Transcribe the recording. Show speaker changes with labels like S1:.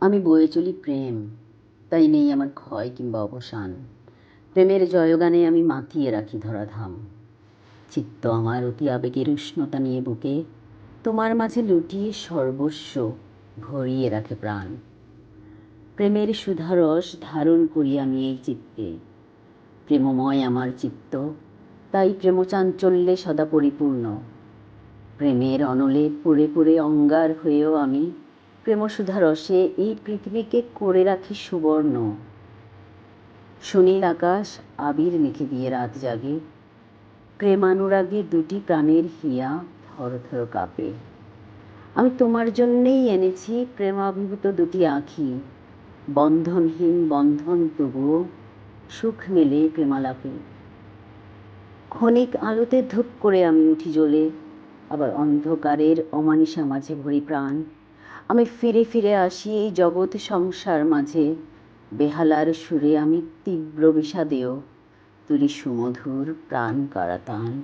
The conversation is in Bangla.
S1: আমি বয়ে চলি প্রেম। তাই নেই আমার ক্ষয় কিংবা অবসান। প্রেমের জয়গানে আমি মাতিয়ে রাখি ধরাধাম। চিত্ত আমার অতি আবেগের উষ্ণতা নিয়ে বুকে, তোমার মাঝে লুটিয়ে সর্বস্ব ভরিয়ে রাখে প্রাণ। প্রেমের সুধারস ধারণ করি আমি এই চিত্তে। প্রেমময় আমার চিত্ত, তাই প্রেমচাঞ্চল্যে সদা পরিপূর্ণ। প্রেমের অনলে পড়ে পড়ে অঙ্গার হয়েও আমি প্রেমসুধা রসে এই পৃথিবীকে করে রাখি সুবর্ণ। সুনীল আকাশ আবির মেখে দিয়ে রাত জাগে। প্রেমানুরাগে দুটি প্রাণের হিয়া থর থর কাঁপে। আমি তোমার জন্যেই এনেছি প্রেমাভিভূত দুটি আঁখি। বন্ধনহীন বন্ধন তবুও সুখ মেলে প্রেমালাপে। ক্ষণিক আলোতে ধূপ করে আমি উঠি জ্বলে, আবার অন্ধকারের অমানিসা মাঝে ভরি প্রাণ। আমি ফিরে ফিরে আসি এই জগৎ সংসার মাঝে। বেহালার সুরে আমি তীব্র বিষাদেও তুলি সুমধুর প্রাণ কারাতান।